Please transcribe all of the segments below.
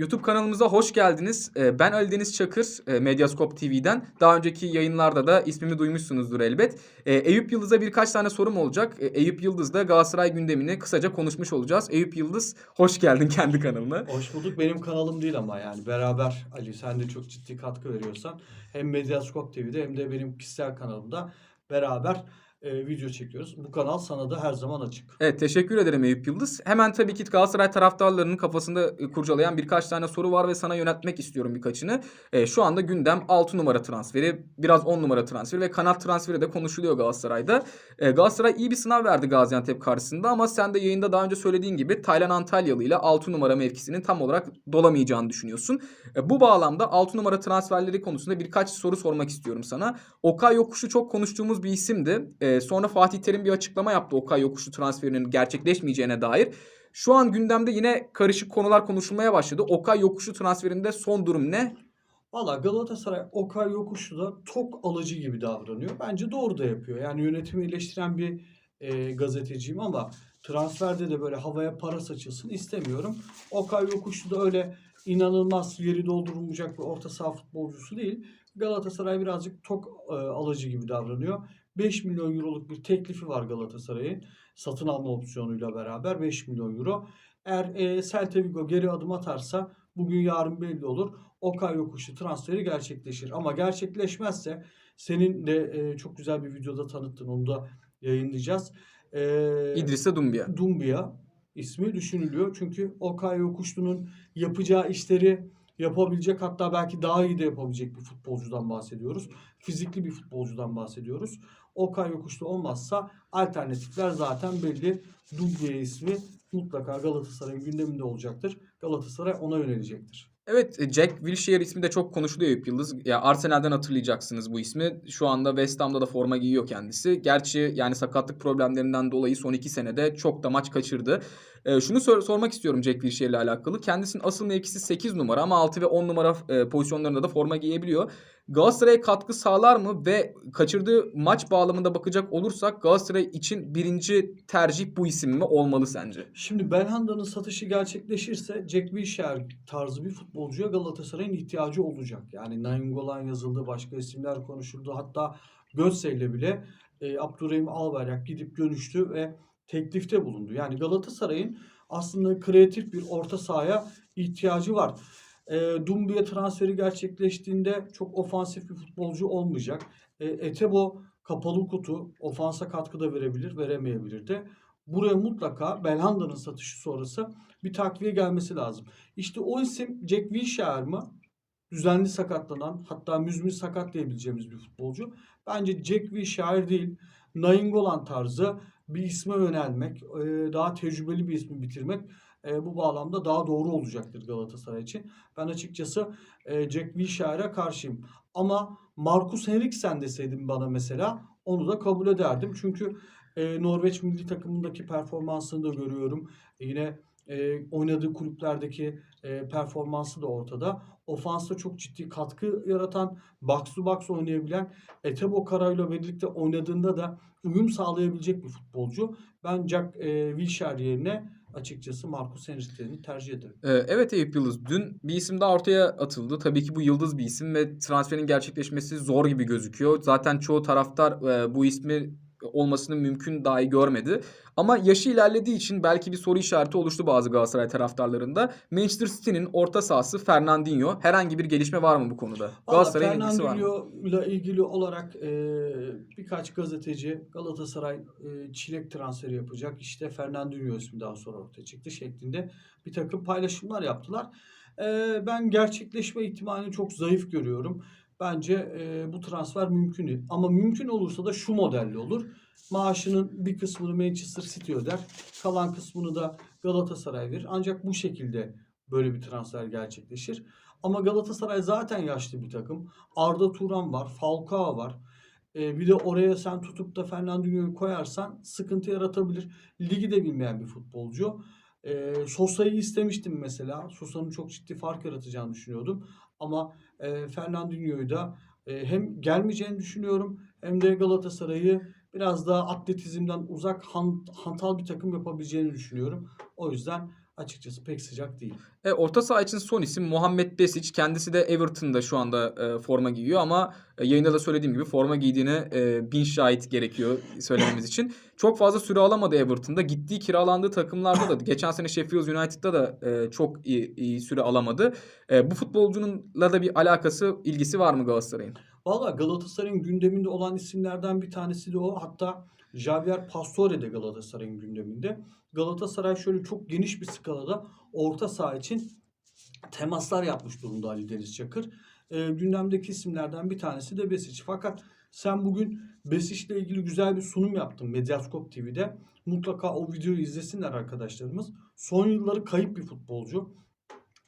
YouTube kanalımıza hoş geldiniz. Ee, Ben Ali Deniz Çakır, e, Medyascope TV'den. Daha önceki yayınlarda da ismimi duymuşsunuzdur elbet. Ee, Eyüp Yıldız'a birkaç tane sorum olacak. Ee, Eyüp Yıldız'da Galatasaray gündemini kısaca konuşmuş olacağız. Eyüp Yıldız, hoş geldin kendi kanalına. Hoş bulduk. Benim kanalım değil ama yani beraber Ali sen de çok ciddi katkı veriyorsan hem Medyascope TV'de hem de benim kişisel kanalımda beraber e, video çekiyoruz. Bu kanal sana da her zaman açık. Evet teşekkür ederim Eyüp Yıldız. Hemen tabii ki Galatasaray taraftarlarının kafasında e, kurcalayan birkaç tane soru var ve sana yöneltmek istiyorum birkaçını. E, şu anda gündem 6 numara transferi, biraz 10 numara transferi ve kanat transferi de konuşuluyor Galatasaray'da. E, Galatasaray iyi bir sınav verdi Gaziantep karşısında ama sen de yayında daha önce söylediğin gibi Taylan Antalyalı ile 6 numara mevkisinin tam olarak dolamayacağını düşünüyorsun. E, bu bağlamda 6 numara transferleri konusunda birkaç soru sormak istiyorum sana. Okay Yokuşu çok konuştuğumuz bir isimdi. E, sonra Fatih Terim bir açıklama yaptı Okay Yokuşu transferinin gerçekleşmeyeceğine dair. Şu an gündemde yine karışık konular konuşulmaya başladı. Okay Yokuşu transferinde son durum ne? Valla Galatasaray Okay Yokuşu da tok alıcı gibi davranıyor. Bence doğru da yapıyor. Yani yönetimi eleştiren bir e, gazeteciyim ama transferde de böyle havaya para saçılsın istemiyorum. Okay Yokuşu da öyle inanılmaz yeri doldurulmayacak bir orta saha futbolcusu değil. Galatasaray birazcık tok e, alıcı gibi davranıyor. 5 milyon euroluk bir teklifi var Galatasaray'ın satın alma opsiyonuyla beraber 5 milyon euro. Eğer e, Celta Vigo geri adım atarsa bugün yarın belli olur. Okay Yokuşu transferi gerçekleşir. Ama gerçekleşmezse senin de e, çok güzel bir videoda tanıttın onu da yayınlayacağız. E, İdrissa Dumbia. Dumbia ismi düşünülüyor. Çünkü Okay Yokuşlu'nun yapacağı işleri yapabilecek hatta belki daha iyi de yapabilecek bir futbolcudan bahsediyoruz. Fizikli bir futbolcudan bahsediyoruz. Okay Yokuşlu olmazsa alternatifler zaten belli. Dumbia ismi mutlaka Galatasaray'ın gündeminde olacaktır. Galatasaray ona yönelecektir. Evet e, Jack Wilshere ismi de çok konuşuluyor Eyüp Yıldız. Ya Arsenal'den hatırlayacaksınız bu ismi. Şu anda West Ham'da da forma giyiyor kendisi. Gerçi yani sakatlık problemlerinden dolayı son iki senede çok da maç kaçırdı. Ee, şunu sor- sormak istiyorum Jack Wilshere ile alakalı. Kendisinin asıl mevkisi 8 numara ama 6 ve 10 numara e, pozisyonlarında da forma giyebiliyor. Galatasaray'a katkı sağlar mı ve kaçırdığı maç bağlamında bakacak olursak Galatasaray için birinci tercih bu isim mi olmalı sence? Şimdi Belhanda'nın satışı gerçekleşirse Jack Wilshere tarzı bir futbolcuya Galatasaray'ın ihtiyacı olacak. Yani Nainggolan yazıldı, başka isimler konuşuldu. Hatta Götze ile bile e, Abdurrahim Albayrak gidip görüştü ve teklifte bulundu. Yani Galatasaray'ın aslında kreatif bir orta sahaya ihtiyacı var. E, Dumbia transferi gerçekleştiğinde çok ofansif bir futbolcu olmayacak. E, Etebo kapalı kutu ofansa katkı da verebilir, veremeyebilir de. Buraya mutlaka Belhanda'nın satışı sonrası bir takviye gelmesi lazım. İşte o isim Jack Wilshere mı? Düzenli sakatlanan hatta müzmin sakat diyebileceğimiz bir futbolcu. Bence Jack Wilshere değil. Nainggolan tarzı bir isme yönelmek, e, daha tecrübeli bir ismi bitirmek e, bu bağlamda daha doğru olacaktır Galatasaray için. Ben açıkçası e, Jack Wilshere'a karşıyım. Ama Marcus Henriksen deseydim bana mesela onu da kabul ederdim. Çünkü e, Norveç milli takımındaki performansını da görüyorum. E, yine e, oynadığı kulüplerdeki e, performansı da ortada. Ofansta çok ciddi katkı yaratan, box to box oynayabilen, Etebo Kara'yla birlikte oynadığında da uyum sağlayabilecek bir futbolcu. Ben Jack e, Wilshere yerine açıkçası Marcus Henriksen'i tercih ederim. Ee, Evet Eyüp Yıldız. Dün bir isim daha ortaya atıldı. Tabii ki bu yıldız bir isim ve transferin gerçekleşmesi zor gibi gözüküyor. Zaten çoğu taraftar e, bu ismi olmasını mümkün dahi görmedi. Ama yaşı ilerlediği için belki bir soru işareti oluştu bazı Galatasaray taraftarlarında. Manchester City'nin orta sahası Fernandinho. Herhangi bir gelişme var mı bu konuda? Galatasaray'ın ilgisi var mı? Fernandinho ile ilgili olarak e, birkaç gazeteci Galatasaray e, çilek transferi yapacak. İşte Fernandinho ismi daha sonra ortaya çıktı şeklinde bir takım paylaşımlar yaptılar. E, ben gerçekleşme ihtimalini çok zayıf görüyorum. Bence e, bu transfer mümkün. Ama mümkün olursa da şu modelli olur. Maaşının bir kısmını Manchester City öder. Kalan kısmını da Galatasaray verir. Ancak bu şekilde böyle bir transfer gerçekleşir. Ama Galatasaray zaten yaşlı bir takım. Arda Turan var, Falcao var. Ee, bir de oraya sen tutup da Fernandinho'yu koyarsan sıkıntı yaratabilir. Ligi de bilmeyen bir futbolcu. Ee, Sosa'yı istemiştim mesela. Sosa'nın çok ciddi fark yaratacağını düşünüyordum. Ama e, Fernandinho'yu da e, hem gelmeyeceğini düşünüyorum hem de Galatasaray'ı biraz daha atletizmden uzak han- hantal bir takım yapabileceğini düşünüyorum. O yüzden açıkçası pek sıcak değil. E, orta saha için son isim Muhammed Besic. Kendisi de Everton'da şu anda e, forma giyiyor ama e, yayında da söylediğim gibi forma giydiğine e, bin şahit gerekiyor söylememiz için. Çok fazla süre alamadı Everton'da. Gittiği kiralandığı takımlarda da geçen sene Sheffield United'da da e, çok iyi, iyi süre alamadı. E, bu futbolcununla da bir alakası, ilgisi var mı Galatasaray'ın? Valla Galatasaray'ın gündeminde olan isimlerden bir tanesi de o. Hatta Javier Pastore de Galatasaray'ın gündeminde. Galatasaray şöyle çok geniş bir skalada orta saha için temaslar yapmış durumda Ali Deniz Çakır. Ee, gündemdeki isimlerden bir tanesi de Besic. Fakat sen bugün Besic'le ilgili güzel bir sunum yaptın Medyaskop TV'de. Mutlaka o videoyu izlesinler arkadaşlarımız. Son yılları kayıp bir futbolcu.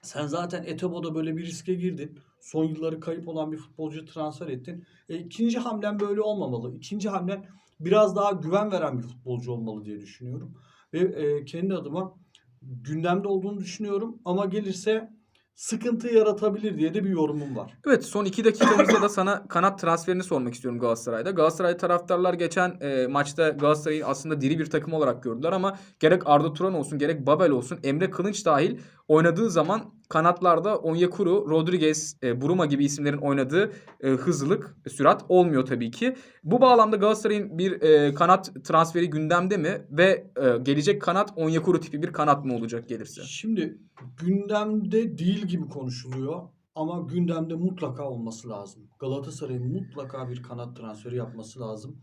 Sen zaten Etebo'da böyle bir riske girdin. Son yılları kayıp olan bir futbolcu transfer ettin. E, ikinci hamlen böyle olmamalı. İkinci hamlen biraz daha güven veren bir futbolcu olmalı diye düşünüyorum. Ve e, kendi adıma gündemde olduğunu düşünüyorum. Ama gelirse sıkıntı yaratabilir diye de bir yorumum var. Evet son iki dakikamızda da sana kanat transferini sormak istiyorum Galatasaray'da. Galatasaray taraftarlar geçen e, maçta Galatasaray'ı aslında diri bir takım olarak gördüler ama gerek Arda Turan olsun gerek Babel olsun Emre Kılınç dahil oynadığı zaman kanatlarda Onyekuru, Rodriguez, e, Buruma gibi isimlerin oynadığı e, hızlılık, sürat olmuyor tabii ki. Bu bağlamda Galatasaray'ın bir e, kanat transferi gündemde mi ve e, gelecek kanat Onyekuru tipi bir kanat mı olacak gelirse? Şimdi gündemde değil gibi konuşuluyor ama gündemde mutlaka olması lazım. Galatasaray'ın mutlaka bir kanat transferi yapması lazım.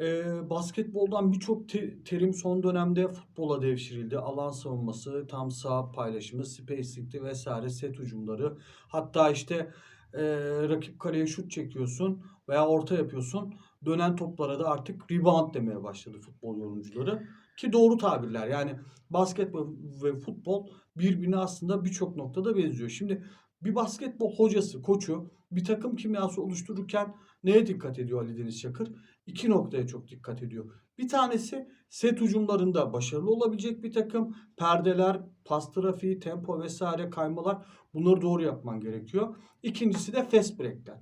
Ee, basketboldan birçok te- terim son dönemde futbola devşirildi. Alan savunması, tam sağ paylaşımı, spacing'ti vesaire set hücumları. Hatta işte e, rakip kaleye şut çekiyorsun veya orta yapıyorsun. Dönen toplara da artık rebound demeye başladı futbol yorumcuları. Ki doğru tabirler. Yani basketbol ve futbol birbirine aslında birçok noktada benziyor. Şimdi bir basketbol hocası, koçu bir takım kimyası oluştururken neye dikkat ediyor Ali Deniz Çakır? İki noktaya çok dikkat ediyor. Bir tanesi set hücumlarında başarılı olabilecek bir takım. Perdeler, pas trafiği, tempo vesaire kaymalar bunları doğru yapman gerekiyor. İkincisi de fast break'ler.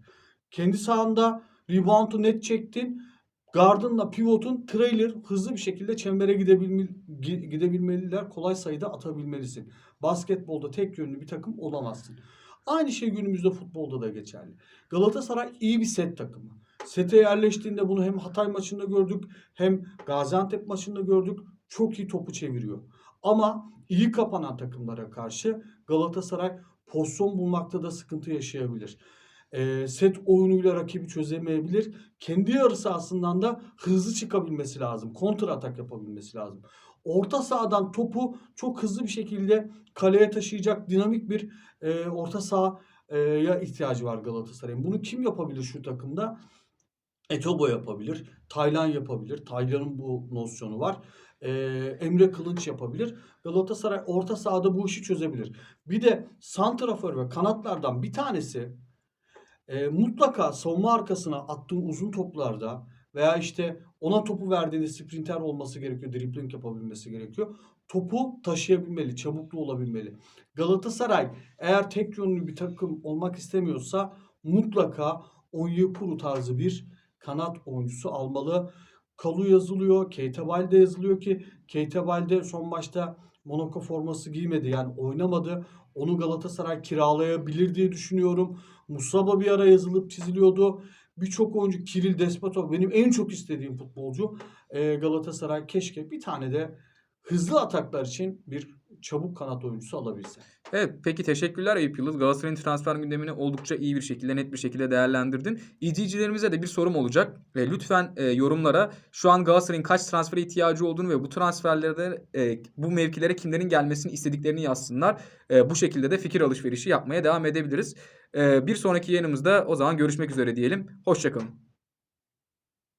Kendi sahanda rebound'u net çektin. Gardınla pivotun trailer hızlı bir şekilde çembere gidebilme, gi- gidebilmeliler. Kolay sayıda atabilmelisin. Basketbolda tek yönlü bir takım olamazsın. Aynı şey günümüzde futbolda da geçerli. Galatasaray iyi bir set takımı. Sete yerleştiğinde bunu hem Hatay maçında gördük hem Gaziantep maçında gördük. Çok iyi topu çeviriyor. Ama iyi kapanan takımlara karşı Galatasaray pozisyon bulmakta da sıkıntı yaşayabilir. Ee, set oyunuyla rakibi çözemeyebilir. Kendi yarı sahasından da hızlı çıkabilmesi lazım. Kontra atak yapabilmesi lazım. Orta sahadan topu çok hızlı bir şekilde kaleye taşıyacak dinamik bir e, orta sahaya ihtiyacı var Galatasaray'ın. Bunu kim yapabilir şu takımda? Etobo yapabilir. Taylan yapabilir. Taylan'ın bu nosyonu var. Ee, Emre Kılınç yapabilir. Galatasaray orta sahada bu işi çözebilir. Bir de santrafor ve kanatlardan bir tanesi e, mutlaka savunma arkasına attığın uzun toplarda veya işte ona topu verdiğinde sprinter olması gerekiyor. Dribbling yapabilmesi gerekiyor. Topu taşıyabilmeli, çabuklu olabilmeli. Galatasaray eğer tek yönlü bir takım olmak istemiyorsa mutlaka Onyekuru tarzı bir kanat oyuncusu almalı. Kalu yazılıyor, Keita Balde yazılıyor ki Keita Balde son maçta Monaco forması giymedi yani oynamadı. Onu Galatasaray kiralayabilir diye düşünüyorum. Musaba bir ara yazılıp çiziliyordu. Birçok oyuncu Kiril Despotov benim en çok istediğim futbolcu. Ee, Galatasaray keşke bir tane de hızlı ataklar için bir çabuk kanat oyuncusu alabilse. Evet peki teşekkürler Eyüp Yıldız. Galatasaray'ın transfer gündemini oldukça iyi bir şekilde net bir şekilde değerlendirdin. İzleyicilerimize de bir sorum olacak. E, lütfen e, yorumlara şu an Galatasaray'ın kaç transfere ihtiyacı olduğunu ve bu transferlerde e, bu mevkilere kimlerin gelmesini istediklerini yazsınlar. E, bu şekilde de fikir alışverişi yapmaya devam edebiliriz. E, bir sonraki yayınımızda o zaman görüşmek üzere diyelim. Hoşçakalın.